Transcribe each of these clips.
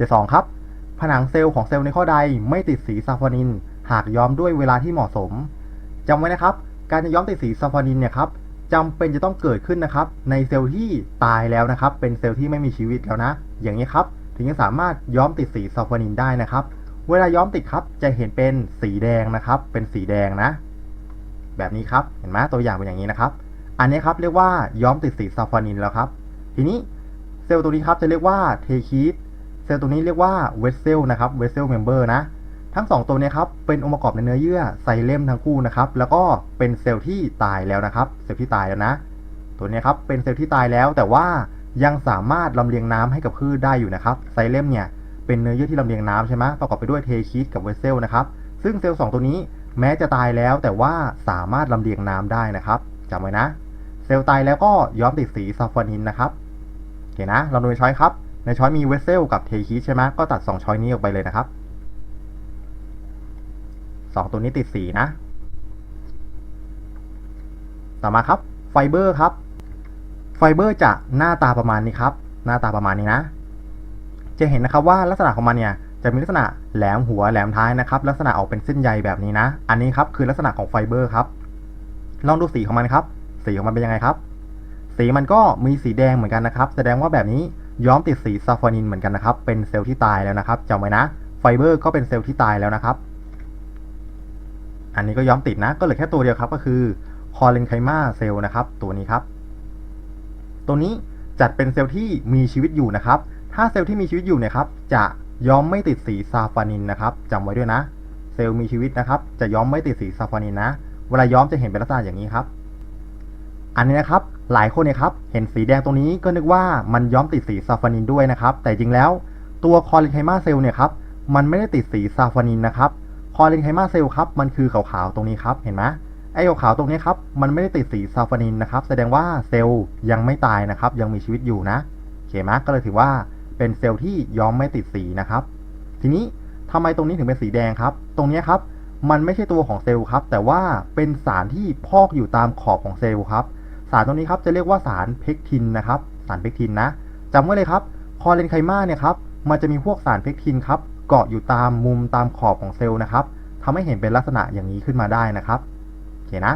72 ครับ ผนังเซลล์ของเซลล์ในข้อใดไม่ติดสีซาฟานิน หากย้อมด้วยเวลาที่เหมาะสมจำไว้นะครับ การจะย้อมติดสีซาฟานินเนี่ยครับจำเป็นจะต้องเกิดขึ้นนะครับ ในเซลล์ที่ตายแล้วนะครับ เป็นเซลล์ที่ไม่มีชีวิตแล้วนะ อย่างนี้ครับ ถึงจะสามารถย้อมติดสีซาฟานินได้นะครับ เวลาย้อมติดครับจะเห็นเป็นสีแดงนะครับ เป็นสีแดงนะ แบบนี้ครับ เห็นไหมตัวอย่างเป็นอย่างนี้นะครับ อันนี้ครับเรียกว่าย้อมติดสีซาฟานินแล้วครับ ทีนี้เซลล์ตัวนี้ครับจะเรียกว่าเทคีส ซลล์ตัวนี้เรียกว่าเวสเซลนะครับเวสเซลเมมเบอร์นะทั้ง 2 ตัวเนี้ครับเป็นองค์ประกอบในเนื้อเยื่อไซเลมทั้งคู่นะครับแล้วก็เป็นเซลล์ที่ตายแล้วนะครับเซลล์ที่ตายแล้วนะ ตัวนี้ครับเป็นเซลล์ที่ตายแล้ว แต่ว่ายังสามารถลำเลียงน้ำให้กับพืชได้อยู่นะครับไซเลมเนี่ยเป็นเนื้อเยื่อที่ลำเลียงน้ำใช่ไหมประกอบไปด้วยเทคีสกับเวสเซลนะครับซึ่งเซลล์สองตัวนี้แม้จะตายแล้วแต่ว่าสามารถลำเลียงน้ำได้นะครับจำไว้นะ เซลล์ตายแล้วก็ย้อมติดสีซาฟานินนะครับโอเคนะเราดูในช้อยครับ ในช้อยมีเวสเซลกับเทคีสใช่ไหมก็ตัด 2 ช้อยนี้ออกไปเลยนะครับ 2 ตัวนี้ติดสีนะ ต่อมาครับไฟเบอร์ครับ ไฟเบอร์จะหน้าตาประมาณนี้ครับ หน้าตาประมาณนี้นะ จะเห็นนะครับว่าลักษณะของมันเนี่ยจะมีลักษณะแหลมหัวแหลมท้ายนะครับ ลักษณะออกเป็นเส้นใยแบบนี้นะ อันนี้ครับคือลักษณะของไฟเบอร์ครับ ลองดูสีของมันครับ สีของมันเป็นยังไงครับ สีมันก็มีสีแดงเหมือนกันนะครับ แสดงว่าแบบนี้ ย้อมติดสีซาฟานินเหมือนกันนะครับ เป็นเซลล์ที่ตายแล้วนะครับจำไว้นะไฟเบอร์ก็เป็นเซลล์ที่ตายแล้วนะครับ อันนี้ก็ย้อมติดนะ ก็เหลือแค่ตัวเดียวครับก็คือคอเลนไคมาเซลล์นะครับ ตัวนี้ครับ ตัวนี้จัดเป็นเซลล์ที่มีชีวิตอยู่นะครับ ถ้าเซลล์ที่มีชีวิตอยู่เนี่ยครับ จะย้อมไม่ติดสีซาฟานินนะครับจำไว้ด้วยนะ เซลล์มีชีวิตนะครับ จะย้อมไม่ติดสีซาฟานินนะ เวลาย้อมจะเห็นเป็นลักษณะอย่างนี้ครับ อันนี้นะครับหลายคนเนี่ยครับเห็นสีแดงตรงนี้ก็นึกว่ามันย้อมติดสีซาฟานินด้วยนะครับ แต่จริงแล้วตัวคอเลนไคมาเซลล์เนี่ยครับมันไม่ได้ติดสีซาฟานินนะครับคอเลนไคมาเซลล์ครับมันคือขาวๆตรงนี้ครับเห็นไหมไอ้ขาวๆตรงนี้ครับมันไม่ได้ติดสีซาฟานินนะครับแสดงว่าเซลล์ยังไม่ตายนะครับยังมีชีวิตอยู่นะโอเคไหมก็เลยถือว่าเป็นเซลล์ที่ย้อมไม่ติดสีนะครับ ทีนี้ทำไมตรงนี้ถึงเป็นสีแดงครับ ตรงนี้ครับมันไม่ใช่ตัวของเซลล์ครับแต่ว่าเป็นสารที่พอกอยู่ตามขอบของเซลล์ครับ สารตรงนี้ครับจะเรียกว่าสารเพกทินนะครับ สารเพกทินนะจำไว้เลยครับคอเลนไคมาเนี่ยครับมันจะมีพวกสารเพกทินครับเกาะอยู่ตามมุมตามขอบของเซลล์นะครับทำให้เห็นเป็นลักษณะอย่างนี้ขึ้นมาได้นะครับโอเคนะ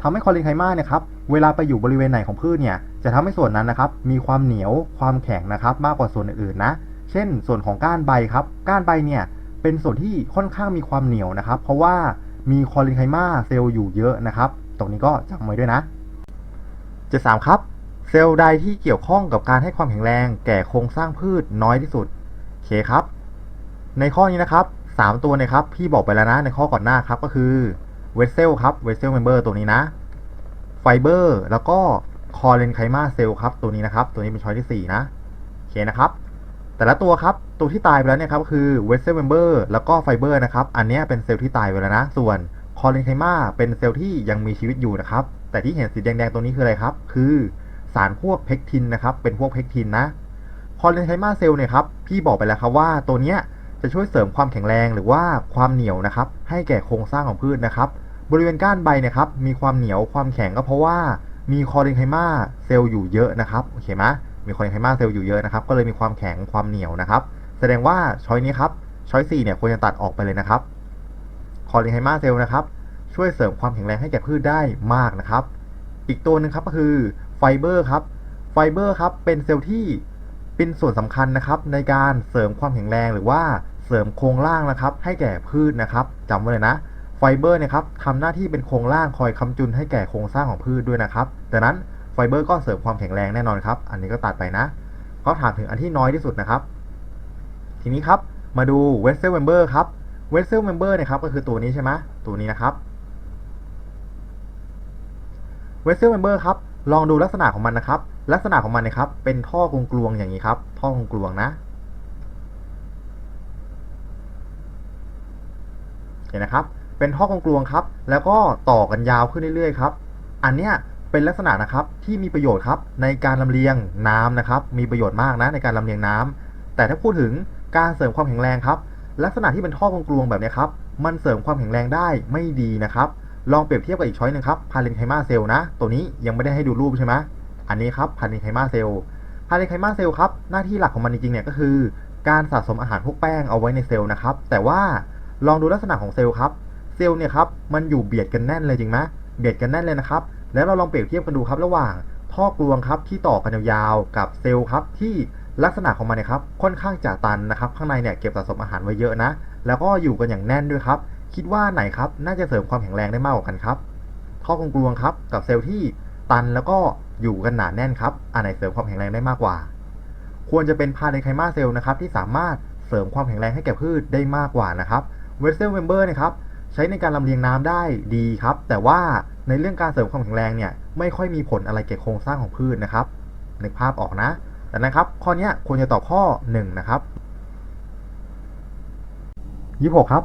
ทำให้คอเลนไคมาเนี่ยครับเวลาไปอยู่บริเวณไหนของพืชเนี่ยจะทำให้ส่วนนั้นนะครับมีความเหนียวความแข็งนะครับมากกว่าส่วนอื่นๆนะ เช่น ส่วนของก้านใบครับก้านใบเนี่ยเป็นส่วนที่ค่อนข้างมีความเหนียวนะครับ เพราะว่ามีคอเลนไคมาเซลล์อยู่เยอะนะครับ ตรงนี้ก็จำไว้ด้วยนะ 73 ครับ เซลล์ใดที่เกี่ยวข้องกับการให้ความแข็งแรงแก่โครงสร้างพืชน้อยที่สุดเคครับ ในข้อนี้นะครับ 3 ตัวนะครับ พี่บอกไปแล้วนะในข้อก่อนหน้าครับก็คือเวสเซลครับเวสเซลเมมเบอร์ตัวนี้นะไฟเบอร์แล้วก็คอเลนไคมาเซลครับตัวนี้นะครับ ตัวนี้เป็นช้อยที่ 4 นะโอเคนะครับ แต่ละตัวครับตัวที่ตายไปแล้วเนี่ยครับก็คือเวสเซลเมมเบอร์แล้วก็ไฟเบอร์นะครับ อันนี้เป็นเซลล์ที่ตายไปแล้วนะ ส่วนคอเลนไคมาเป็นเซลล์ที่ยังมีชีวิตอยู่นะครับ แต่ที่เห็นสีแดงๆ ตัวนี้คืออะไรครับ คือสารพวกเพกทินนะครับ เป็นพวกเพกทินนะคอเลนไคมาเซล์เนี่ยครับ พี่บอกไปแล้วครับว่าตัวเนี้ยจะช่วยเสริมความแข็งแรงหรือว่าความเหนียวนะครับ ให้แก่โครงสร้างของพืชนะครับ บริเวณก้านใบนี่ยครับ มีความเหนียวความแข็งก็เพราะว่ามีคอเลนไคมาเซลล์อยู่เยอะนะครับ โอเคไหมมีคอเลนไคมาเซลล์อยู่เยอะนะครับ ก็เลยมีความแข็งความเหนียวนะครับ แสดงว่าช้อยนี้ครับ ช้อย4เนี่ยควรจะตัดออกไปเลยนะครับ คอเลนไคมาเซลล์นะครับ ช่วยเสริมความแข็งแรงให้แก่พืชได้มากนะครับ อีกตัวหนึ่งครับก็คือไฟเบอร์ครับ ไฟเบอร์ครับเป็นเซลล์ที่เป็นส่วนสำคัญนะครับ ในการเสริมความแข็งแรงหรือว่าเสริมโครงร่างนะครับ ให้แก่พืชนะครับจำไว้เลยนะไฟเบอร์เนี่ยครับทำหน้าที่เป็นโครงร่างคอยค้ำจุนให้แก่โครงสร้างของพืชด้วยนะครับดังนั้นไฟเบอร์ก็เสริมความแข็งแรงแน่นอนครับ อันนี้ก็ตัดไปนะเขาถามถึงอันที่น้อยที่สุดนะครับ ทีนี้ครับมาดูเวสเซลเมมเบอร์ครับเวสเซลเมมเบอร์เนี่ยครับก็คือตัวนี้ใช่ไหมตัวนี้นะครับ เวสเซลเมมเบอร์ครับลองดูลักษณะของมันนะครับ ลักษณะของมันนะครับ เป็นท่อกลวงๆอย่างนี้ครับ ท่อกลวงๆนะเห็นนะครับ เป็นท่อกลวงๆครับ แล้วก็ต่อกันยาวขึ้นเรื่อยๆครับ อันเนี้ยเป็นลักษณะนะครับที่มีประโยชน์ครับในการลำเลียงน้ำนะครับ มีประโยชน์มากนะในการลำเลียงน้ำแต่ถ้าพูดถึงการเสริมความแข็งแรงครับ ลักษณะที่เป็นท่อกลวงๆแบบนี้ครับ มันเสริมความแข็งแรงได้ไม่ดีนะครับ ลองเปรียบเทียบกับอีกช้อยหนึงครับพาเลนไคมาเซลล์นะ ตัวนี้ยังไม่ได้ให้ดูรูปใช่ไหมอันนี้ครับพาเลนไคมาเซลล์พาเรนไคมาเซลล์ครับหน้าที่หลักของมันจริงๆเนี่ยก็คือ การสะสมอาหารพวกแป้งเอาไว้ในเซลล์นะครับ แต่ว่าลองดูลักษณะของเซลล์ครับ เซลล์เนี่ยครับมันอยู่เบียดกันแน่นเลยจริงไหมเบียดกันแน่นเลยนะครับ แล้วเราลองเปรียบเทียบกันดูครับ ระหว่างท่อกลวงครับที่ต่อกันยาวๆกับเซลล์ครับที่ลักษณะของมันเนี่ยครับค่อนข้างจะตันนะครับ ข้างในเนี่ยเก็บสะสมอาหารไว้เยอะนะ แล้วก็อยู่กันอย่างแน่นด้วยครับ คิดว่าไหนครับ น่าจะเสริมความแข็งแรงได้มากกว่ากันครับ ท่อกลวงๆครับ กับเซลล์ที่ตันแล้วก็อยู่กันหนาแน่นครับ อันไหนเสริมความแข็งแรงได้มากกว่า ควรจะเป็นพาเรนไคมาเซลล์นะครับที่สามารถเสริมความแข็งแรงให้แก่พืชได้มากกว่านะครับเวสเซลเมมเบอร์นะครับใช้ในการลำเลียงน้ำได้ดีครับ แต่ว่าในเรื่องการเสริมความแข็งแรงเนี่ยไม่ค่อยมีผลอะไรแก่โครงสร้างของพืชนะครับนึกภาพออกนะแต่นะครับ ข้อนี้ควรจะตอบข้อ1นะครับ26ครับ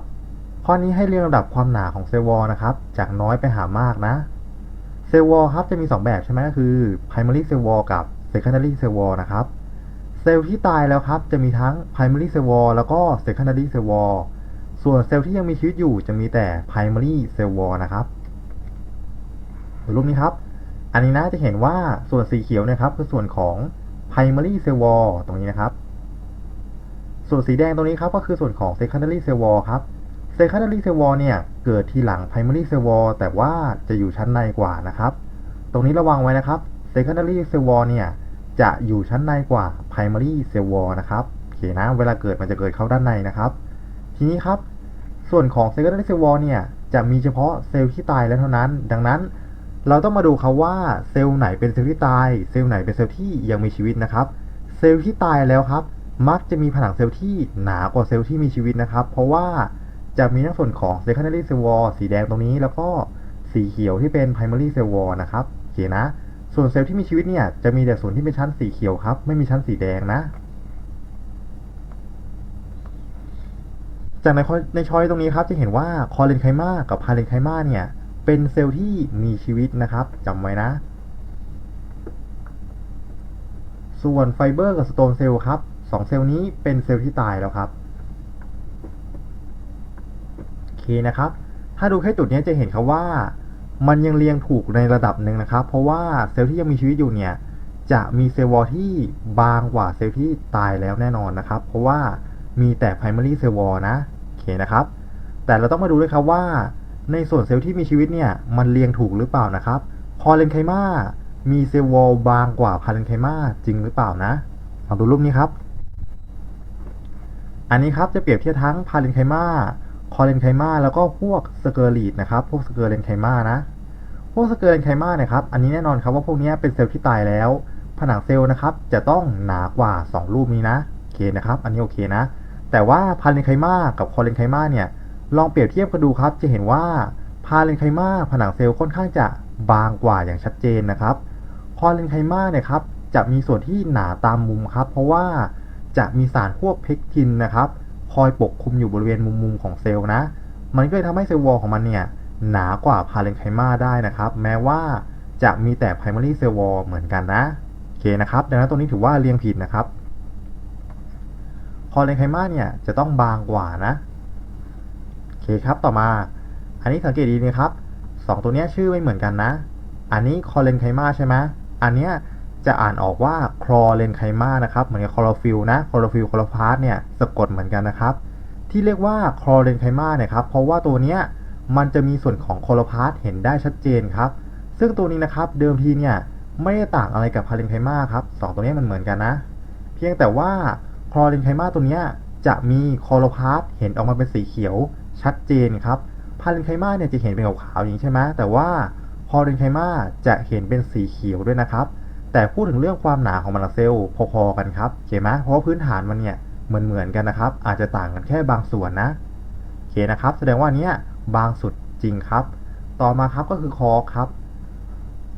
ข้อนี้ให้เรียงลำดับความหนาของเซลล์วอลนะครับ จากน้อยไปหามากนะ เซลล์วอลครับจะมี 2 แบบใช่ไหมก็คือ primary cell wall กับ secondary cell wall นะครับ เซลล์ที่ตายแล้วครับจะมีทั้ง primary cell wall แล้วก็ secondary cell wall ส่วนเซลล์ที่ยังมีชีวิตอยู่จะมีแต่ primary cell wall นะครับดูรูปนี้ครับ อันนี้นะจะเห็นว่าส่วนสีเขียวนะครับคือส่วนของ primary cell wall ตรงนี้นะครับ ส่วนสีแดงตรงนี้ครับก็คือส่วนของ secondary cell wall ครับ secondary cell wall เนี่ยเกิดทีหลัง primary cell wall แต่ว่าจะอยู่ชั้นในกว่านะครับ ตรงนี้ระวังไว้นะครับ secondary cell wall เนี่ยจะอยู่ชั้นในกว่า primary cell wall นะครับโอเคนะ เวลาเกิดมันจะเกิดเข้าด้านในนะครับ ทีนี้ครับ ส่วนของ secondary cell wall เนี่ยจะมีเฉพาะเซลล์ที่ตายแล้วเท่านั้น ดังนั้นเราต้องมาดูครับว่าเซลล์ไหนเป็นเซลล์ที่ตาย เซลล์ไหนเป็นเซลล์ที่ยังมีชีวิตนะครับ เซลล์ที่ตายแล้วครับ มักจะมีผนังเซลล์ที่หนากว่าเซลล์ที่มีชีวิตนะครับ เพราะว่า จะมีทั้งส่วนของ secondary cell wall สีแดงตรงนี้ แล้วก็สีเขียวที่เป็น primary cell wall นะครับโอเคนะ ส่วนเซลล์ที่มีชีวิตเนี่ยจะมีแต่ส่วนที่เป็นชั้นสีเขียวครับ ไม่มีชั้นสีแดงนะ จากในในช้อยตรงนี้ครับจะเห็นว่าคอเลนไคมากับพาเลนไคมาเนี่ยเป็นเซลล์ที่มีชีวิตนะครับจำไว้นะ ส่วนไฟเบอร์กับสโตนเซลล์ครับสองเซลล์นี้เป็นเซลล์ที่ตายแล้วครับ นะครับ ถ้าดูแค่จุดนี้จะเห็นครับว่า มันยังเรียงถูกในระดับหนึ่งนะครับ เพราะว่าเซลล์ที่ยังมีชีวิตอยู่เนี่ยจะมีเซลล์วอลที่บางกว่าเซลล์ที่ตายแล้วแน่นอนนะครับ เพราะว่ามีแต่ primary cell wall นะโอเคนะครับ แต่เราต้องมาดูด้วยครับว่า ในส่วนเซลล์ที่มีชีวิตเนี่ยมันเรียงถูกหรือเปล่านะครับพอเลนไคมามีเซลล์วอลบางกว่าพาเลนไคมาจริงหรือเปล่านะลองดูรูปนี้ครับ อันนี้ครับจะเปรียบเทียบทั้งพาเลนไคมา คอเลนไคมาแล้วก็พวกสเกอรีดนะครับ พวกสเกอร์เลนไคมานะ พวกสเกอร์เลนไคมาเนี่ยครับ อันนี้แน่นอนครับว่าพวกนี้เป็นเซลล์ที่ตายแล้ว ผนังเซลล์นะครับ จะต้องหนากว่า 2 รูปนี้นะ โอเคนะครับ อันนี้โอเคนะ แต่ว่าพาเลนไคมากับคอเลนไคมาเนี่ย ลองเปรียบเทียบกันดูครับ จะเห็นว่าพาเลนไคมาผนังเซลล์ค่อนข้างจะบางกว่าอย่างชัดเจนนะครับ คอเลนไคมาเนี่ยครับจะมีส่วนที่หนาตามมุมครับ เพราะว่าจะมีสารพวกเพกทินนะครับ คอยปกคลุมอยู่บริเวณมุมๆของเซลล์นะ มันก็เลยทำให้เซลล์วอลของมันเนี่ยหนากว่าพาเลนไคมาได้นะครับ แม้ว่าจะมีแต่ primary cell wall เหมือนกันนะโอเคนะครับ ดังนั้นตรงนี้ถือว่าเรียงผิดนะครับคอเลนไคมาเนี่ยจะต้องบางกว่านะโอเคครับต่อมา อันนี้สังเกตดีนะครับสองตัวนี้ชื่อไม่เหมือนกันนะ อันนี้คอเลนไคมาใช่ไหมอันเนี้ย จะอ่านออกว่าคลอเลนไคมานะครับเหมือนกับคลอโรฟิลนะคลอโรฟิลคลอโรพาสเนี่ยสะกดเหมือนกันนะครับ ที่เรียกว่าคลอเรนไคมาเนี่ยครับเพราะว่าตัวเนี้ยมันจะมีส่วนของคลอโรพาสเห็นได้ชัดเจนครับ ซึ่งตัวนี้นะครับเดิมทีเนี่ยไม่ได้ต่างอะไรกับพาเรนไคมาครับสองตัวนี้มันเหมือนกันนะ เพียงแต่ว่าคลอเรนไคมาตัวเนี้ยจะมีคลอโรพาสเห็นออกมาเป็นสีเขียวชัดเจนครับพาเรนไคมาเนี่ยจะเห็นเป็นขาวๆอย่างนี้ใช่ไหมแต่ว่าคลอเรนไคมาจะเห็นเป็นสีเขียวด้วยนะครับ แต่พูดถึงเรื่องความหนาของมันเซลล์พอๆกันครับเห็นไหมเพราะพื้นฐานมันเนี่ยเหมือนเหมือนกันนะครับ อาจจะต่างกันแค่บางส่วนนะโอเคนะครับ แสดงว่าเนี้ยบางสุดจริงครับ ต่อมาครับก็คือคอร์กครับ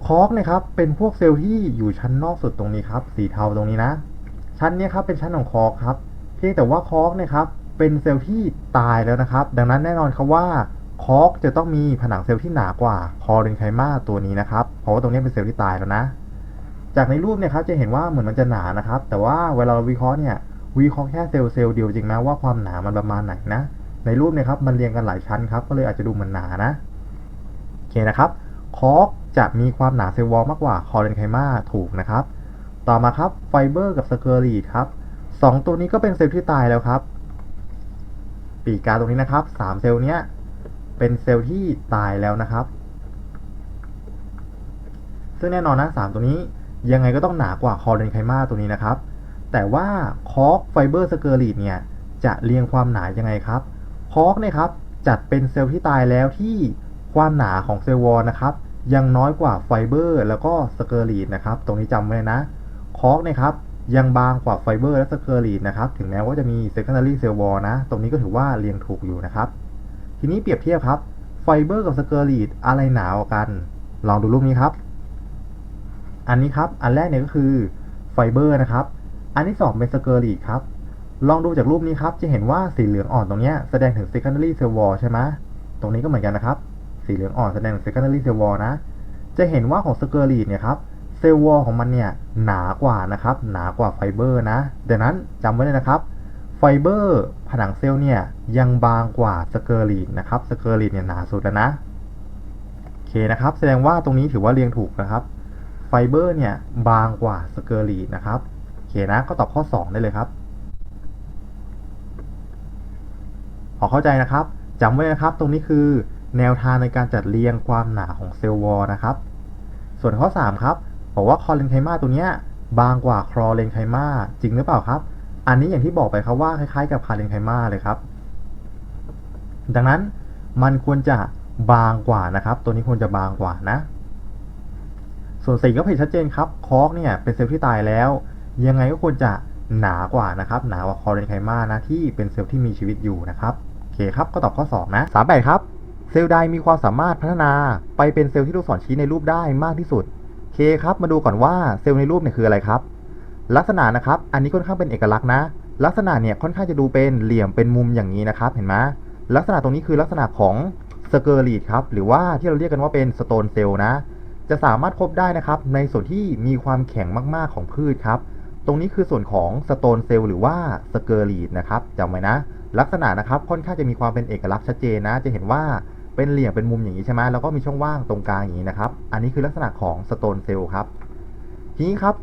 คอร์กเนี่ยครับเป็นพวกเซลล์ที่อยู่ชั้นนอกสุดตรงนี้ครับ สีเทาตรงนี้นะ ชั้นนี้ครับเป็นชั้นของคอร์กครับ เพียงแต่ว่าคอร์กเนี่ยครับเป็นเซลล์ที่ตายแล้วนะครับ ดังนั้นแน่นอนครับว่าคอร์กจะต้องมีผนังเซลล์ที่หนากว่าคอเรนไคมาตัวนี้นะครับ เพราะว่าตรงนี้เป็นเซลล์ที่ตายแล้วนะ จากในรูปเนี่ยครับจะเห็นว่าเหมือนมันจะหนานะครับ แต่ว่าเวลาเราวิเคราะห์เนี่ยวิเคราะห์แค่เซลล์เซลล์เดียวจริงไหมว่าความหนามันประมาณไหนนะ ในรูปเนี่ยครับมันเรียงกันหลายชั้นครับก็เลยอาจจะดูเหมือนหนานะโอเคนะครับคอกจะมีความหนาเซลล์วอลมากกว่าคอเรนไคมาถูกนะครับ ต่อมาครับไฟเบอร์กับสเกอรีดครับสองตัวนี้ก็เป็นเซลล์ที่ตายแล้วครับ ปีกกาตรงนี้นะครับสามเซลล์เนี้ยเป็นเซลล์ที่ตายแล้วนะครับ ซึ่งแน่นอนนะสามตัวนี้ ยังไงก็ต้องหนากว่าคอเรนไคมาตัวนี้นะครับ แต่ว่าคอกไฟเบอร์สเกอรีดเนี่ยจะเรียงความหนายังไงครับคอกเนี่ยครับจัดเป็นเซลล์ที่ตายแล้วที่ความหนาของเซลล์วอลนะครับยังน้อยกว่าไฟเบอร์แล้วก็สเกอรีดนะครับตรงนี้จำไว้นะคอกเนี่ยครับยังบางกว่าไฟเบอร์และสเกอรีดนะครับถึงแม้ว่าจะมี secondary cell wall นะ ตรงนี้ก็ถือว่าเรียงถูกอยู่นะครับ ทีนี้เปรียบเทียบครับไฟเบอร์กับสเกอรีดอะไรหนากว่ากัน ลองดูรูปนี้ครับ อันนี้ครับ อันแรกเนี่ยก็คือไฟเบอร์นะครับ อันที่สองเป็นสเกอรีดครับ ลองดูจากรูปนี้ครับ จะเห็นว่าสีเหลืองอ่อนตรงเนี้ยแสดงถึง secondary cell wall ใช่ไหมตรงนี้ก็เหมือนกันนะครับ สีเหลืองอ่อนแสดงถึง secondary cell wall นะ จะเห็นว่าของสเกอรีดเนี่ยครับ เซลล์วอลของมันเนี่ยหนากว่านะครับ หนากว่าไฟเบอร์นะดังนั้นจำไว้เลยนะครับ ไฟเบอร์ผนังเซลล์เนี่ยยังบางกว่าสเกอรีดนะครับ สเกอรีดเนี่ยหนาสุดแล้วนะ โอเคนะครับ แสดงว่าตรงนี้ถือว่าเรียงถูกนะครับ ไฟเบอร์เนี่ยบางกว่าสเกอรีดนะครับโอเคนะก็ตอบข้อ 2 ได้เลยครับขอเข้าใจนะครับจำไว้นะครับตรงนี้คือแนวทางในการจัดเรียงความหนาของเซลล์วอลนะครับ ส่วนข้อ 3 ครับ บอกว่าคอเลนไคมาตัวเนี้ยบางกว่าคลอเรนไคมาจริงหรือเปล่าครับ อันนี้อย่างที่บอกไปครับว่าคล้ายๆ กับคาเลนไคมาเลยครับ ดังนั้นมันควรจะบางกว่านะครับ ตัวนี้ควรจะบางกว่านะ ส่วนสีก็เห็นชัดเจนครับคอกเนี่ยเป็นเซลล์ที่ตายแล้ว ยังไงก็ควรจะหนากว่านะครับหนากว่าคอเรนไคมานะที่เป็นเซลล์ที่มีชีวิตอยู่นะครับโอเคครับก็ตอบข้อ 2 นะ38ครับเซลล์ใดมีความสามารถพัฒนาไปเป็นเซลล์ที่ลูกศรชี้ในรูปได้มากที่สุดโอเคครับมาดูก่อนว่าเซลล์ในรูปเนี่ยคืออะไรครับ ลักษณะนะครับอันนี้ค่อนข้างเป็นเอกลักษณ์นะ ลักษณะเนี่ยค่อนข้างจะดูเป็นเหลี่ยมเป็นมุมอย่างนี้นะครับเห็นไหมลักษณะตรงนี้คือลักษณะของสเกอร์ลีดครับหรือว่าที่เราเรียกกันว่าเป็นสโตนเซลล์นะ จะสามารถพบได้นะครับในส่วนที่มีความแข็งมากๆของพืชครับ ตรงนี้คือส่วนของสโตนเซลล์หรือว่าสเกอร์ลีดนะครับจำไว้นะ ลักษณะนะครับค่อนข้างจะมีความเป็นเอกลักษณ์ชัดเจนนะ จะเห็นว่าเป็นเหลี่ยมเป็นมุมอย่างนี้ใช่ไหมแล้วก็มีช่องว่างตรงกลางอย่างนี้นะครับ อันนี้คือลักษณะของสโตนเซลล์ครับ ทีนี้ครับ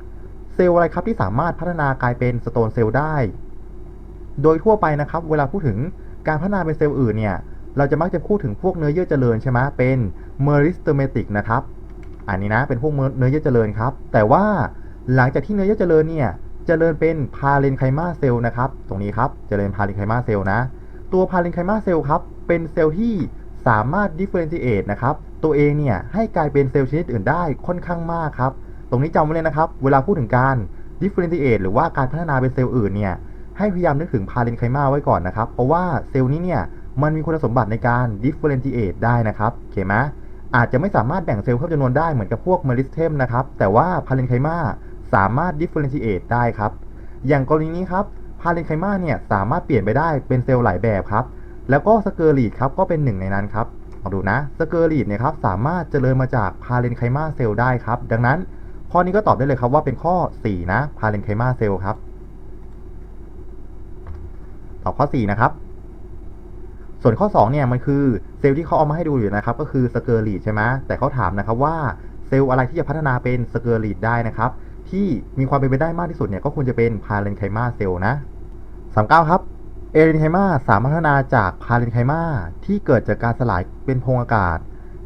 เซลล์อะไรครับที่สามารถพัฒนากลายเป็นสโตนเซลล์ได้ โดยทั่วไปนะครับ เวลาพูดถึงการพัฒนาเป็นเซลล์อื่นเนี่ย เราจะมักจะพูดถึงพวกเนื้อเยื่อเจริญใช่ไหมเป็นเมอริสเตอร์เมติกนะครับ อันนี้นะเป็นพวกเนื้อเยื่อเจริญครับ แต่ว่าหลังจากที่เนื้อเยื่อเจริญเนี่ยเจริญเป็นพาเรนไคมาเซลล์นะครับ ตรงนี้ครับเจริญพาเรนไคมาเซลล์นะ ตัวพาเรนไคมาเซลล์ครับเป็นเซลล์ที่สามารถดิเฟ r เ n น i ิเอตนะครับตัวเองเนี่ยให้กลายเป็นเซลล์ชนิดอื่นได้ค่อนข้างมากครับ ตรงนี้จำไว้เลยนะครับ เวลาพูดถึงการ differentiate หรือว่าการพัฒนาเป็นเซลล์อื่นเนี่ยให้พยายามนึกถึงพาเรนไคมาไว้ก่อนนะครับ เพราะว่าเซลล์นี้เนี่ยมันมีคุณสมบัติในการ differentiate ได้นะครับโอเคไหม อาจจะไม่สามารถแบ่งเซลล์เพิ่มจำนวนได้เหมือนกับพวกเมริสเทมนะครับ แต่ว่าพาเรนไคมาสามารถ differentiate ได้ครับ อย่างกรณีนี้ครับพาเรนไคมาเนี่ยสามารถเปลี่ยนไปได้เป็นเซลล์หลายแบบครับ แล้วก็สเกอร์ลีดครับก็เป็นหนึ่งในนั้นครับลองดูนะสเกอร์ลีดเนี่ยครับสามารถเจริญมาจากพาเรนไคมาเซลล์ได้ครับ ดังนั้นข้อนี้ก็ตอบได้เลยครับว่าเป็นข้อ 4 นะพาเรนไคมาเซลล์ครับ ตอบข้อ 4 นะครับ ส่วนข้อ2เนี่ยมันคือเซลล์ที่เขาเอามาให้ดูอยู่นะครับก็คือสเกอร์ลีดใช่ไหมแต่เขาถามนะครับว่าเซลล์อะไรที่จะพัฒนาเป็นสเกอร์ลีดได้นะครับที่มีความเป็นไปได้มากที่สุดเนี่ยก็ควรจะเป็นพาเรนไคมาเซลล์นะ39ครับเอเรนไคมาสามารถพัฒนาจากพาเรนไคมาที่เกิดจากการสลายเป็นโพรงอากาศ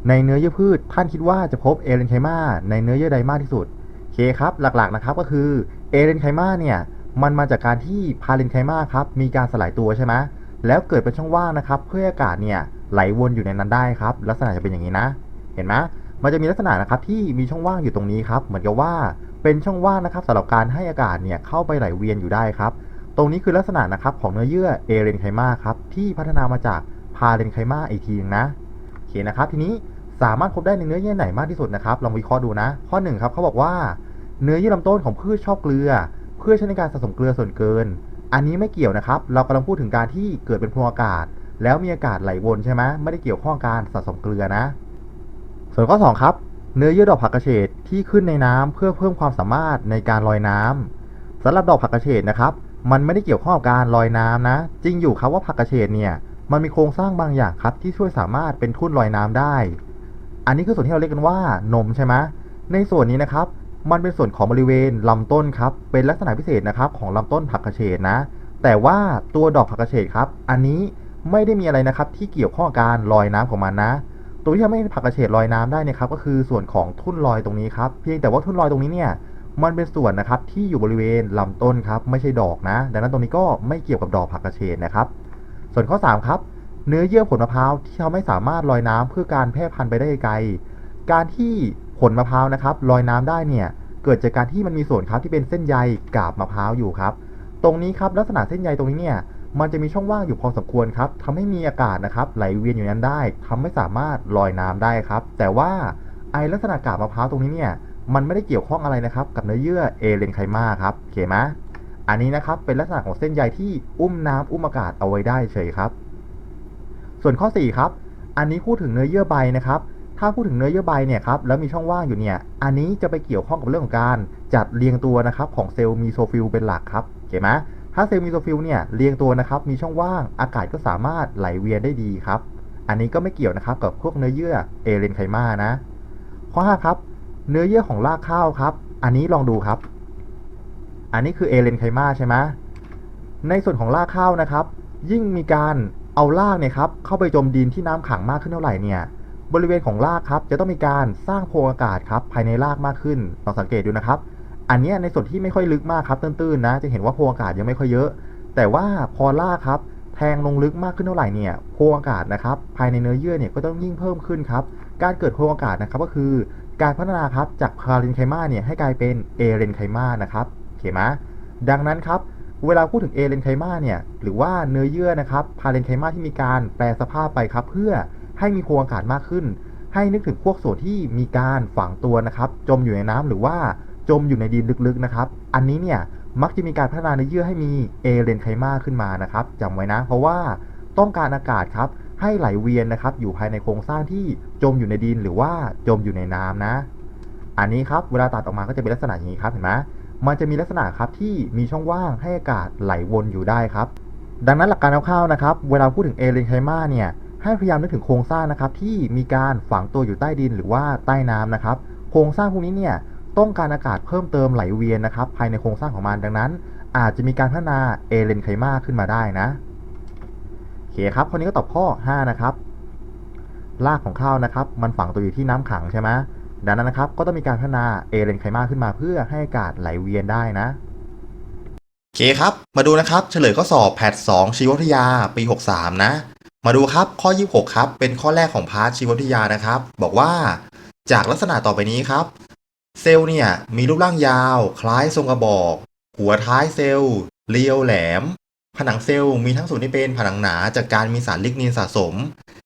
ในเนื้อเยื่อพืช ท่านคิดว่าจะพบเอเรนไคมาในเนื้อเยื่อใดมากที่สุดเคครับหลักๆนะครับก็คือเอเรนไคมาเนี่ยมันมาจากการที่พาเรนไคมาครับมีการสลายตัวใช่ไหม แล้วเกิดเป็นช่องว่างนะครับ เพื่ออากาศเนี่ยไหลวนอยู่ในนั้นได้ครับ ลักษณะจะเป็นอย่างนี้นะ เห็นไหมมันจะมีลักษณะนะครับที่มีช่องว่างอยู่ตรงนี้ครับ เหมือนกับว่าเป็นช่องว่างนะครับสำหรับการให้อากาศเนี่ยเข้าไปไหลเวียนอยู่ได้ครับ ตรงนี้คือลักษณะนะครับของเนื้อเยื่อเอเรนไคมาครับที่พัฒนามาจากพาเรนไคมาอีกทีนึงนะโอเคนะครับ ทีนี้สามารถพบได้ในเนื้อเยื่อไหนมากที่สุดนะครับลองวิเคราะห์ดูนะ ข้อ1ครับเขาบอกว่า เนื้อเยื่อลำต้นของพืชชอบเกลือเพื่อใช้ในการสะสมเกลือส่วนเกิน อันนี้ไม่เกี่ยวนะครับ เรากำลังพูดถึงการที่เกิดเป็นพวงอากาศ แล้วมีอากาศไหลวนใช่ไหมไม่ได้เกี่ยวข้องกับการสะสมเกลือนะ ส่วนข้อ 2 ครับ เนื้อเยื่อดอกผักกระเฉดที่ขึ้นในน้ำเพื่อเพิ่มความสามารถในการลอยน้ำสำหรับดอกผักกระเฉดนะครับ มันไม่ได้เกี่ยวข้องกับการลอยน้ำนะ จริงอยู่ครับว่าผักกระเฉดเนี่ยมันมีโครงสร้างบางอย่างครับที่ช่วยสามารถเป็นทุ่นลอยน้ำได้ อันนี้คือส่วนที่เราเรียกกันว่านมใช่ไหมในส่วนนี้นะครับ มันเป็นส่วนของบริเวณลำต้นครับ เป็นลักษณะพิเศษนะครับของลำต้นผักกระเฉดนะ แต่ว่าตัวดอกผักกระเฉดครับ อันนี้ไม่ได้มีอะไรนะครับที่เกี่ยวข้องกับการลอยน้ำของมันนะ ตัวที่ทำให้ผักกระเฉดลอยน้ำได้นะครับ ก็คือส่วนของทุ่นลอยตรงนี้ครับ เพียงแต่ว่าทุ่นลอยตรงนี้เนี่ย มันเป็นส่วนนะครับที่อยู่บริเวณลำต้นครับ ไม่ใช่ดอกนะ ดังนั้นตรงนี้ก็ไม่เกี่ยวกับดอกผักกระเฉดนะครับ ส่วนข้อ 3 ครับ เนื้อเยื่อผลมะพร้าวที่ทำให้สามารถลอยน้ำเพื่อการแพร่พันธุ์ไปได้ไกล การที่ ลมะพร้าวนะครับลอยน้ำได้เนี่ยเกิดจากการที่มันมีส่วนครับที่เป็นเส้นใยกาบมะพร้าวอยู่ครับ ตรงนี้ครับลักษณะเส้นใยตรงนี้เนี่ยมันจะมีช่องว่างอยู่พอสมควรครับทำให้มีอากาศนะครับไหลเวียนอยู่นั้นได้ทำให้สามารถลอยน้ำได้ครับ แต่ว่าไอลักษณะกาบมะพร้าวตรงนี้เนี่ยมันไม่ได้เกี่ยวข้องอะไรนะครับกับเนื้อเยื่อเอเลนไคมาครับโอเคไหมอันนี้นะครับเป็นลักษณะของเส้นใยที่อุ้มน้ำอุ้มอากาศเอาไว้ได้เฉยครับ ส่วนข้อ4ครับอันนี้พูดถึงเนื้อเยื่อใบนะครับ ถ้าพูดถึงเนื้อเยื่อใบเนี่ยครับแล้วมีช่องว่างอยู่เนี่ยอันนี้จะไปเกี่ยวข้องกับเรื่องของการจัดเรียงตัวนะครับของเซลล์มีโซฟิลเป็นหลักครับเห็นไหมถ้าเซลล์มีโซฟิลเนี่ยเรียงตัวนะครับมีช่องว่างอากาศก็สามารถไหลเวียนได้ดีครับ อันนี้ก็ไม่เกี่ยวนะครับกับพวกเนื้อเยื่อเอเรนไคมานะ ข้อ5ครับเนื้อเยื่อของรากข้าวครับ อันนี้ลองดูครับ อันนี้คือเอเรนไคมาใช่ไหมในส่วนของรากข้าวนะครับ ยิ่งมีการเอารากเนี่ยครับเข้าไปจมดินที่น้ำขังมากขึ้นเท่าไหร่เนี่ย บริเวณของรากครับจะต้องมีการสร้างโพรงอากาศครับภายในรากมากขึ้นลองสังเกตดูนะครับ อันนี้ในส่วนที่ไม่ค่อยลึกมากครับตื้นๆนะ จะเห็นว่าโพรงอากาศยังไม่ค่อยเยอะ แต่ว่าพอรากครับแทงลงลึกมากขึ้นเท่าไหร่เนี่ยโพรงอากาศนะครับภายในเนื้อเยื่อเนี่ยก็ต้องยิ่งเพิ่มขึ้นครับการเกิดโพรงอากาศนะครับก็คือ การพัฒนาครับจากพาเรนไคมาเนี่ยให้กลายเป็นเอเรนไคมานะครับโอเคไหมดังนั้นครับเวลาพูดถึงเอเลนไคมาเนี่ยหรือว่าเนื้อเยื่อนะครับพาเรนไคมาที่มีการแปลสภาพไปครับ เพื่อ ให้มีโพรงอากาศมากขึ้น ให้นึกถึงพวกส่วนที่มีการฝังตัวนะครับ จมอยู่ในน้ำหรือว่าจมอยู่ในดินลึกๆนะครับ อันนี้เนี่ยมักจะมีการพัฒนาเนื้อเยื่อให้มีเอเลนไคมาขึ้นมานะครับจำไว้นะ เพราะว่าต้องการอากาศครับให้ไหลเวียนนะครับอยู่ภายในโครงสร้างที่จมอยู่ในดินหรือว่าจมอยู่ในน้ำนะ อันนี้ครับเวลาตัดออกมาก็จะเป็นลักษณะอย่างนี้ครับเห็นไหมมันจะมีลักษณะครับที่มีช่องว่างให้อากาศไหลวนอยู่ได้ครับ ดังนั้นหลักการคร่าวๆนะครับ เวลาพูดถึงเอเลนไคมาเนี่ย ให้พยายามนึกถึงโครงสร้างนะครับที่มีการฝังตัวอยู่ใต้ดินหรือว่าใต้น้ำนะครับ โครงสร้างพวกนี้เนี่ยต้องการอากาศเพิ่มเติมไหลเวียนนะครับ ภายในโครงสร้างของมันดังนั้น อาจจะมีการพัฒนาเอเลนไคมาขึ้นมาได้นะโอเคครับข้อนี้ก็ตอบข้อ 5 นะครับรากของข้าวนะครับ มันฝังตัวอยู่ที่น้ำขังใช่ไหมดังนั้นนะครับ ก็ต้องมีการพัฒนาเอเลนไคมาขึ้นมาเพื่อให้อากาศไหลเวียนได้นะโอเคครับ มาดูนะครับ เฉลยข้อสอบแพท2ชีววิทยาปี 63 นะ มาดูครับข้อ 26 ครับ เป็นข้อแรกของพาร์ทชีววิทยานะครับ บอกว่า จากลักษณะต่อไปนี้ครับ เซลล์เนี่ยมีรูปร่างยาว คล้ายทรงกระบอก หัวท้ายเซลล์เรียวแหลม ผนังเซลล์มีทั้งส่วนที่เป็นผนังหนาจากการมีสารลิกนินสะสม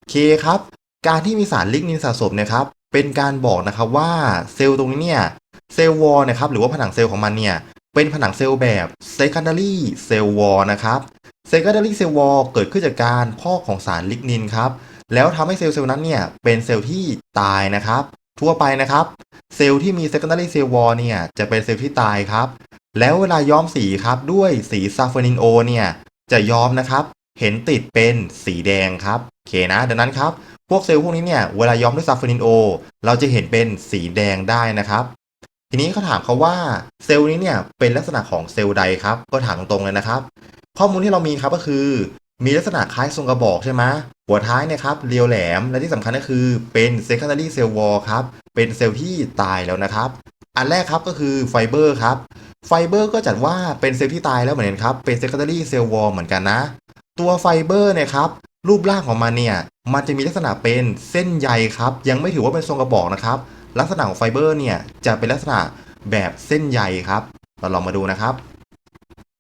เคครับ การที่มีสารลิกนินสะสมเนะครับ เป็นการบอกนะครับว่าเซลล์ตรงนี้เนี่ยเซลล์วอลนะครับหรือว่าผนังเซลล์ของมันเนี่ย เป็นผนังเซลล์แบบ secondary cell wall นะครับ secondary cell wall เกิดขึ้นจากการพอกของสารลิกนินครับ แล้วทำให้เซลล์เซลล์นั้นเนี่ยเป็นเซลล์ที่ตายนะครับ ทั่วไปนะครับ เซลล์ที่มี secondary cell wall เนี่ยจะเป็นเซลล์ที่ตายครับ แล้วเวลาย้อมสีครับด้วยสีซาฟานินโอเนี่ยจะย้อมนะครับ เห็นติดเป็นสีแดงครับโอเคนะ ดังนั้นครับพวกเซลล์พวกนี้เนี่ยเวลาย้อมด้วยซาฟานินโอ เราจะเห็นเป็นสีแดงได้นะครับ ทีนี้เขาถามเขาว่าเซลล์นี้เนี่ยเป็นลักษณะของเซลล์ใดครับ ก็ถามตรงๆเลยนะครับ ข้อมูลที่เรามีครับก็คือ มีลักษณะคล้ายทรงกระบอกใช่ไหมหัวท้ายเนี่ยครับเรียวแหลมและที่สำคัญก็คือเป็น secondary cell wall ครับเป็นเซลล์ที่ตายแล้วนะครับ อันแรกครับก็คือไฟเบอร์ครับไฟเบอร์ก็จัดว่าเป็นเซลล์ที่ตายแล้วเหมือนกันครับเป็น secondary cell wall เหมือนกันนะ ตัวไฟเบอร์เนี่ยครับรูปร่างของมันเนี่ยมันจะมีลักษณะเป็นเส้นใยครับ ยังไม่ถือว่าเป็นทรงกระบอกนะครับ ลักษณะของไฟเบอร์เนี่ยจะเป็นลักษณะแบบเส้นใยครับ เราลองมาดูนะครับ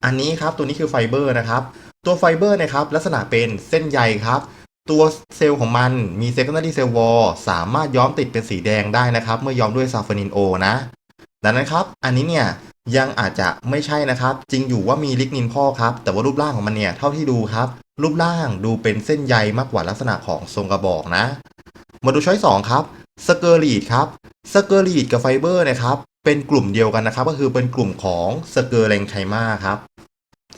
อันนี้ครับตัวนี้คือไฟเบอร์นะครับ ตัวไฟเบอร์นะครับลักษณะเป็นเส้นใยครับ ตัวเซลล์ของมันมี secondary cell wall สามารถย้อมติดเป็นสีแดงได้นะครับ เมื่อย้อมด้วยซาฟานินโอนะ ดังนั้นครับ อันนี้เนี่ยยังอาจจะไม่ใช่นะครับ จริงอยู่ว่ามีลิกนินพ่อครับ แต่ว่ารูปร่างของมันเนี่ยเท่าที่ดูครับ รูปร่างดูเป็นเส้นใยมากกว่าลักษณะของทรงกระบอกนะ มาดูช้อยสองครับ สเกอรีดครับสเกอรีดกับไฟเบอร์นะครับเป็นกลุ่มเดียวกันนะครับ ก็คือเป็นกลุ่มของสเกอร์แรงไคมาครับ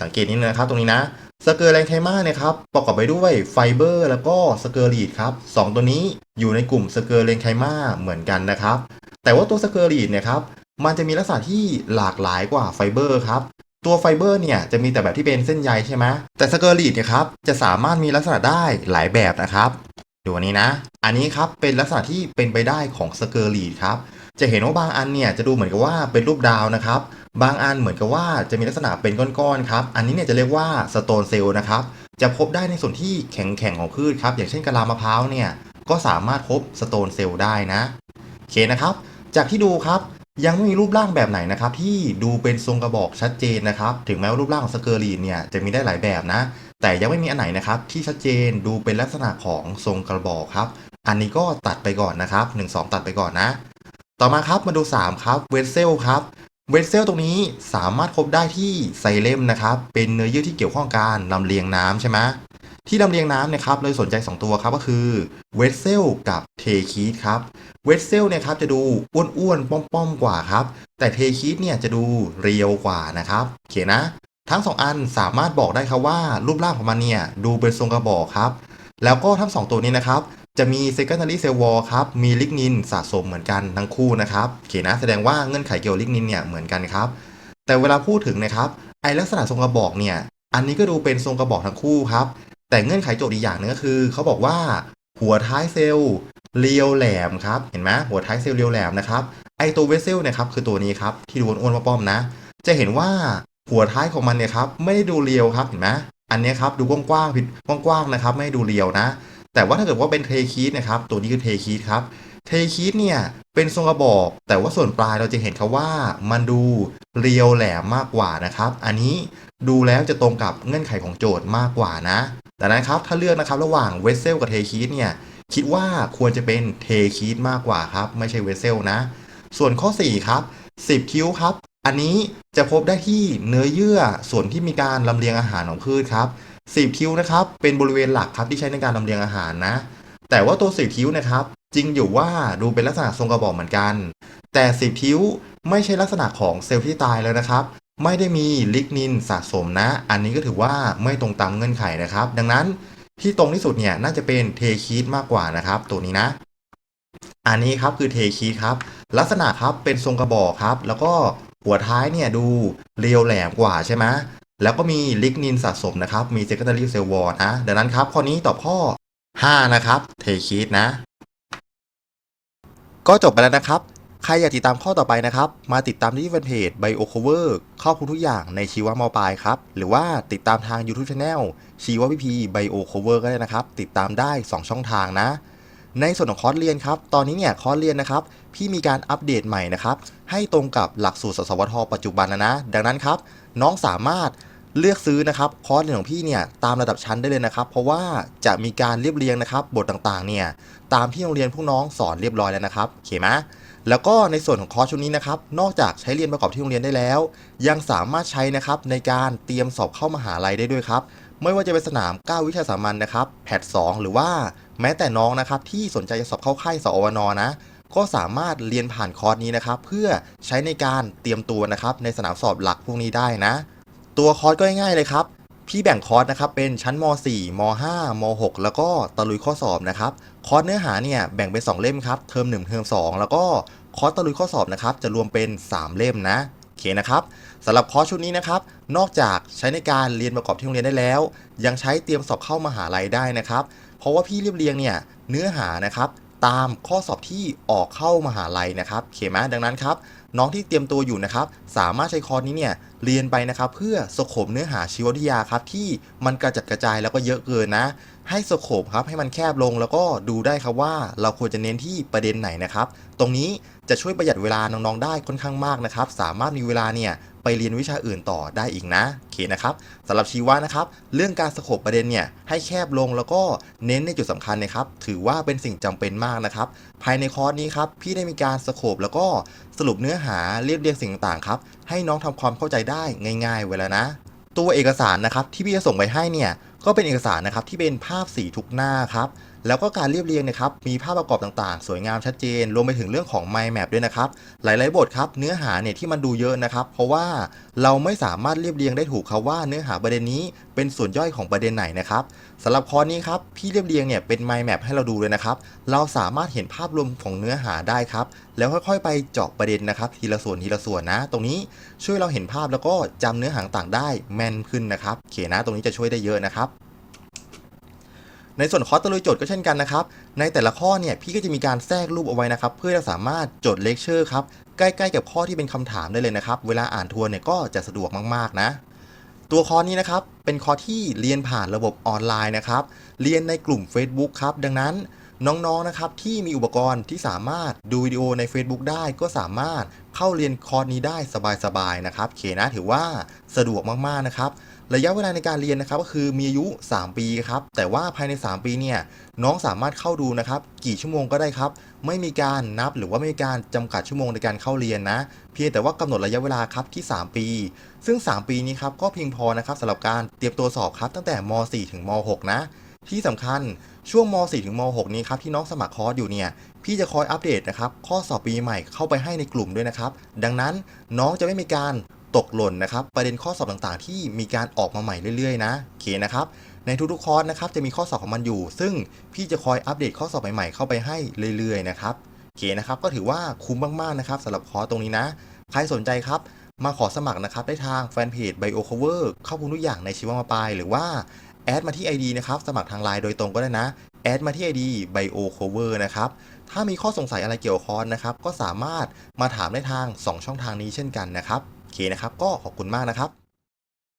สังเกตนิดนึงนะครับตรงนี้นะสเกอร์แรงไคมาเนี่ยครับประกอบไปด้วยไฟเบอร์แล้วก็สเกอรีดครับสองตัวนี้อยู่ในกลุ่มสเกอร์แรงไคมาเหมือนกันนะครับ แต่ว่าตัวสเกอรีดเนี่ยครับมันจะมีลักษณะที่หลากหลายกว่าไฟเบอร์ครับตัวไฟเบอร์เนี่ยจะมีแต่แบบที่เป็นเส้นใยใช่ไหมแต่สเกอร์ลีดเนี่ยครับจะสามารถมีลักษณะได้หลายแบบนะครับ ดูอันนี้นะ อันนี้ครับเป็นลักษณะที่เป็นไปได้ของสเกอร์ลีดครับ จะเห็นว่าบางอันเนี่ยจะดูเหมือนกับว่าเป็นรูปดาวนะครับ บางอันเหมือนกับว่าจะมีลักษณะเป็นก้อนๆครับ อันนี้เนี่ยจะเรียกว่าสโตนเซลล์นะครับ จะพบได้ในส่วนที่แข็งๆของพืชครับ อย่างเช่นกะลามะพร้าวเนี่ย ก็สามารถพบสโตนเซลล์ได้นะโอเคนะครับ จากที่ดูครับยังไม่มีรูปร่างแบบไหนนะครับที่ดูเป็นทรงกระบอกชัดเจนนะครับ ถึงแม้ว่ารูปร่างของสเกอร์ลีนเนี่ยจะมีได้หลายแบบนะ แต่ยังไม่มีอันไหนนะครับที่ชัดเจนดูเป็นลักษณะของทรงกระบอกครับ อันนี้ก็ตัดไปก่อนนะครับ 1 2 ตัดไปก่อนนะ ต่อมาครับมาดู 3 ครับเวสเซลครับเวสเซลตรงนี้สามารถพบได้ที่ไซเลมนะครับ เป็นเนื้อเยื่อที่เกี่ยวข้องกับการลำเลียงน้ำใช่ไหมที่ลำเลียงน้ำเนี่ยครับเลยสนใจ 2 ตัวครับก็คือเวสเซลกับเทคีดครับเวสเซลเนี่ยครับจะดูอ้วนๆป้อมๆกว่าครับ แต่เทคีดเนี่ยจะดูเรียวกว่านะครับโอเคนะ ทั้ง 2 อันสามารถบอกได้ครับว่ารูปร่างของมันเนี่ยดูเป็นทรงกระบอกครับ แล้วก็ทั้ง 2 ตัวนี้นะครับจะมี secondary cell wall ครับ มีลิกนินสะสมเหมือนกันทั้งคู่นะครับโอเคนะแสดงว่าเงื่อนไขเกี่ยวกับลิกนินเนี่ยเหมือนกันครับ แต่เวลาพูดถึงนะครับไอลักษณะทรงกระบอกเนี่ยอันนี้ก็ดูเป็นทรงกระบอกทั้งคู่ครับ แต่เงื่อนไขโจทย์อีกอย่างหนึงก็คือเขาบอกว่าหัวท้ายเซลล์เรียวแหลมครับเห็นไหมหัวท้ายเซลล์เรียวแหลมนะครับไอตัวเวสเซลนี่ยครับคือตัวนี้ครับที่ดูอ้วนๆป้อมๆนะ จะเห็นว่า หัวท้ายของมันเนี่ยครับไม่ได้ดูเรียวครับเห็นไหมอันนี้ครับดูกว้างๆผิดกว้างๆนะครับ ไม่ได้ดูเรียวนะ แต่ว่าถ้าเกิดว่าเป็นเทคีดนะครับตัวนี้คือเทคีดครับเทคีดเนี่ยเป็นทรงกระบอก แต่ว่าส่วนปลายเราจะเห็นครับว่ามันดูเรียวแหลมมากกว่านะครับ อันนี้ดูแล้วจะตรงกับเงื่อนไขของโจทย์มากกว่านะดังนั้นครับถ้าเลือกนะครับระหว่างเวสเซลกับเทคีดเนี่ยคิดว่าควรจะเป็นเทคีดมากกว่าครับ ไม่ใช่เวสเซลนะ ส่วนข้อ 4 ครับ 10 คิ้วครับ อันนี้จะพบได้ที่เนื้อเยื่อส่วนที่มีการลำเลียงอาหารของพืชครับสิบคิ้วนะครับเป็นบริเวณหลักครับที่ใช้ในการลำเลียงอาหารนะ แต่ว่าตัวสิบคิ้วนะครับ จริงอยู่ว่าดูเป็นลักษณะทรงกระบอกเหมือนกัน แต่สิบคิ้วไม่ใช่ลักษณะของเซลล์ที่ตายแล้วนะครับ ไม่ได้มีลิกนินสะสมนะ อันนี้ก็ถือว่าไม่ตรงตามเงื่อนไขนะครับ ดังนั้นที่ตรงที่สุดเนี่ยน่าจะเป็นเทคีดมากกว่านะครับ ตัวนี้นะ อันนี้ครับคือเทคีดครับ ลักษณะครับเป็นทรงกระบอกครับ แล้วก็ หัวท้ายเนี่ยดูเรียวแหลมกว่าใช่ไหมแล้วก็มีลิกนินสะสมนะครับ มี secondary cell wall นะ ดังนั้นครับ ข้อนี้ตอบข้อ 5 นะครับ เทคีดนะ ก็จบไปแล้วนะครับ ใครอยากติดตามข้อต่อไปนะครับ มาติดตามที่แฟนเพจ BioCover ครอบคลุมทุกอย่างในชีวมปลายครับ หรือว่าติดตามทาง YouTube Channel ชีววิพี BioCover ก็ได้นะครับ ติดตามได้ 2 ช่องทางนะ ในส่วนของคอร์สเรียนครับ ตอนนี้เนี่ยคอร์สเรียนนะครับ พี่มีการอัปเดตใหม่นะครับ ให้ตรงกับหลักสูตรสสวท ปัจจุบันนะนะ ดังนั้นครับ น้องสามารถเลือกซื้อนะครับคอร์สเรียนของพี่เนี่ยตามระดับชั้นได้เลยนะครับ เพราะว่าจะมีการเรียบเรียงนะครับ บทต่างๆเนี่ยตามที่โรงเรียนพวกน้องสอนเรียบร้อยแล้วนะครับโอเคไหมแล้วก็ในส่วนของคอร์สชุดนี้นะครับ นอกจากใช้เรียนประกอบที่โรงเรียนได้แล้ว ยังสามารถใช้นะครับในการเตรียมสอบเข้ามหาลัยได้ด้วยครับ ไม่ว่าจะเป็นสนาม 9 วิชาสามัญนะครับ แพท 2 หรือว่าแม้แต่น้องนะครับที่สนใจจะสอบเข้าค่ายสอวนนะ ก็สามารถเรียนผ่านคอร์สนี้นะครับ เพื่อใช้ในการเตรียมตัวนะครับในสนามสอบหลักพวกนี้ได้นะ ตัวคอร์สก็ง่ายๆเลยครับพี่แบ่งคอร์สนะครับเป็นชั้นม .4 ม .5 ม .6 แล้วก็ตะลุยข้อสอบนะครับคอร์สเนื้อหาเนี่ยแบ่งเป็น 2 เล่มครับเทอม1เทอม2 แล้วก็คอร์สตะลุยข้อสอบนะครับจะรวมเป็น 3 เล่มนะโอเคนะครับ สำหรับคอร์สชุดนี้นะครับ นอกจากใช้ในการเรียนประกอบที่โรงเรียนได้แล้ว ยังใช้เตรียมสอบเข้ามหาลัยได้นะครับ เพราะว่าพี่เรียบเรียงเนี่ยเนื้อหานะครับตามข้อสอบที่ออกเข้ามหาลัยนะครับเคไหมดังนั้นครับ น้องที่เตรียมตัวอยู่นะครับ สามารถใช้คอร์สนี้เนี่ยเรียนไปนะครับ เพื่อสโคบเนื้อหาชีววิทยาครับ ที่มันกระจัดกระจายแล้วก็เยอะเกินนะ ให้สโคบครับให้มันแคบลงแล้วก็ดูได้ครับว่าเราควรจะเน้นที่ประเด็นไหนนะครับ ตรงนี้ จะช่วยประหยัดเวลาน้องๆได้ค่อนข้างมากนะครับ สามารถมีเวลาเนี่ยไปเรียนวิชาอื่นต่อได้อีกนะโอเคนะครับสำหรับชีวะนะครับ เรื่องการสโคบประเด็นเนี่ยให้แคบลงแล้วก็เน้นในจุดสำคัญนะครับ ถือว่าเป็นสิ่งจำเป็นมากนะครับ ภายในคอร์สนี้ครับพี่ได้มีการสโคบแล้วก็สรุปเนื้อหาเรียบเรียงสิ่งต่างๆครับให้น้องทำความเข้าใจได้ง่าย ๆ ไว้แล้วนะ ตัวเอกสารนะครับที่พี่จะส่งไปให้เนี่ยก็เป็นเอกสารนะครับที่เป็นภาพสีทุกหน้าครับ แล้วก็การเรียบเรียงนะครับ มีภาพประกอบต่างๆ สวยงามชัดเจน รวมไปถึงเรื่องของ mind map ด้วยนะครับ หลายๆ บทครับ เนื้อหาเนี่ยที่มันดูเยอะนะครับ เพราะว่าเราไม่สามารถเรียบเรียงได้ถูกครับว่าเนื้อหาประเด็นนี้เป็นส่วนย่อยของประเด็นไหนนะครับสำหรับคอร์สนี้ครับ พี่เรียบเรียงเนี่ยเป็น mind map ให้เราดูเลยนะครับ เราสามารถเห็นภาพรวมของเนื้อหาได้ครับ แล้วค่อยๆ ไปเจาะประเด็นนะครับ ทีละส่วนทีละส่วนนะ ตรงนี้ช่วยเราเห็นภาพแล้วก็จำเนื้อหาต่างได้แม่นขึ้นนะครับเคนะตรงนี้จะช่วยได้เยอะนะครับ ในส่วนคอร์สตะลุยโจทย์ก็เช่นกันนะครับ ในแต่ละข้อเนี่ยพี่ก็จะมีการแทรกรูปเอาไว้นะครับ เพื่อจะสามารถจดเลคเชอร์ครับใกล้ๆกับข้อที่เป็นคำถามได้เลยนะครับ เวลาอ่านทวนเนี่ยก็จะสะดวกมากๆนะตัวคอร์สนี้นะครับ เป็นคอร์สที่เรียนผ่านระบบออนไลน์นะครับ เรียนในกลุ่ม Facebook ครับ ดังนั้นน้องๆนะครับที่มีอุปกรณ์ที่สามารถดูวิดีโอใน Facebook ได้ก็สามารถเข้าเรียนคอร์สนี้ได้สบายๆนะครับเคนะถือว่าสะดวกมากๆนะครับ ระยะเวลาในการเรียนนะครับก็คือมีอายุ 3 ปีครับแต่ว่าภายใน 3 ปีเนี่ยน้องสามารถเข้าดูนะครับกี่ชั่วโมงก็ได้ครับ ไม่มีการนับหรือว่าไม่มีการจำกัดชั่วโมงในการเข้าเรียนนะ เพียงแต่ว่ากำหนดระยะเวลาครับที่ 3 ปี ซึ่ง 3 ปีนี้ครับก็เพียงพอนะครับสำหรับการเตรียมตัวสอบครับตั้งแต่ม .4 ถึงม .6 นะที่สำคัญช่วงม .4 ถึงม .6 นี้ครับที่น้องสมัครคอร์สอยู่เนี่ยพี่จะคอยอัปเดตนะครับข้อสอบปีใหม่เข้าไปให้ในกลุ่มด้วยนะครับ ดังนั้นน้องจะไม่มีการ ตกหล่นนะครับ ประเด็นข้อสอบต่างๆ ที่มีการออกมาใหม่เรื่อยๆ นะโอเคนะครับ ในทุกๆคอร์สนะครับจะมีข้อสอบของมันอยู่ ซึ่งพี่จะคอยอัปเดตข้อสอบใหม่ๆเข้าไปให้เรื่อยๆ นะครับโอเคนะครับ ก็ถือว่าคุ้มมากๆ นะครับสำหรับคอร์สตรงนี้นะ ใครสนใจครับมาขอสมัครนะครับได้ทางแฟนเพจ BioCover เข้าพูทุกอย่างในชีวมาปลายหรือว่าแอดมาที่ ID นะครับสมัครทางไลน์โดยตรงก็ได้นะแอดมาที่ ID BioCover นะครับถ้ามีข้อสงสัยอะไรเกี่ยวกับคอร์สนะครับก็สามารถมาถามได้ทาง 2 ช่องทางนี้เช่นกันนะครับ เคนะครับ ก็ขอบคุณมากนะครับ